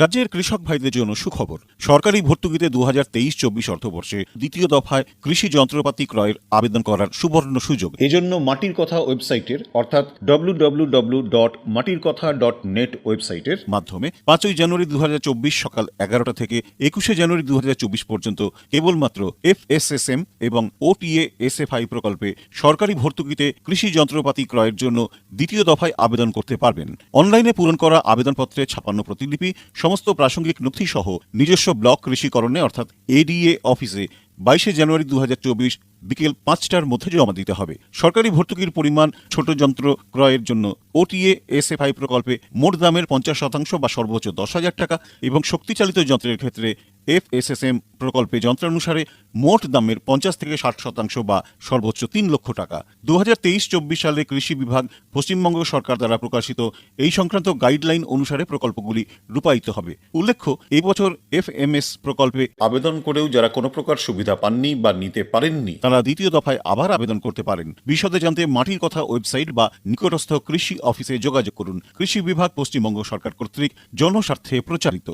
রাজ্যের কৃষক ভাইদের জন্য সুখবর। সরকারি ভর্তুকিতে দু হাজার তেইশ চব্বিশ অর্থবর্ষে দ্বিতীয় দফায় কৃষি যন্ত্রপাতি ক্রয়ের আবেদন করার সুবর্ণ সুযোগ। এজন্য মাটির কথা ওয়েবসাইটের অর্থাৎ ডব্লিউ ডট মাটির কথা ডট নেট ওয়েবসাইটের মাধ্যমে পাঁচই জানুয়ারি দু হাজার চব্বিশ সকাল এগারোটা থেকে একুশে জানুয়ারি দু হাজার চব্বিশ পর্যন্ত কেবলমাত্র এফএসএসএম এবং ওটিএ আই প্রকল্পে সরকারি ভর্তুকিতে কৃষি যন্ত্রপাতি ক্রয়ের জন্য দ্বিতীয় দফায় আবেদন করতে পারবেন। অনলাইনে পূরণ করা আবেদনপত্রে ছাপান্ন প্রতিলিপি সমস্ত প্রাসঙ্গিক নথি সহ নিজস্ব ব্লক কৃষিকরণে, অর্থাৎ এডিএ অফিসে, বাইশে জানুয়ারি দু হাজার চব্বিশ বিকেল পাঁচটার মধ্যে জমা দিতে হবে। সরকারি ভর্তুকির পরিমাণ ছোট যন্ত্র ক্রয়ের জন্য ওটিএ এসএফআই প্রকল্পে মোট দামের পঞ্চাশ শতাংশ বা সর্বোচ্চ দশ হাজার টাকা এবং শক্তিচালিত যন্ত্রের ক্ষেত্রে এফএসএসএম প্রকল্পে যন্ত্রানুসারে মোট দামের পঞ্চাশ থেকে ষাট শতাংশ বা সর্বোচ্চ তিন লক্ষ টাকা। দু হাজার তেইশ চব্বিশ সালে কৃষি বিভাগ পশ্চিমবঙ্গ সরকার দ্বারা প্রকাশিত এই সংক্রান্ত গাইডলাইন অনুসারে প্রকল্পগুলি রূপায়িত হবে। উল্লেখ্য, এই বছর এফএমএস প্রকল্পে আবেদন করেও যারা কোনো প্রকার সুবিধা পাননি বা নিতে পারেননি, তারা দ্বিতীয় দফায় আবার আবেদন করতে পারেন। বিশদে জানতে মাটির কথা ওয়েবসাইট বা নিকটস্থ কৃষি অফিসে যোগাযোগ করুন। কৃষি বিভাগ পশ্চিমবঙ্গ সরকার কর্তৃক জনস্বার্থে প্রচারিত।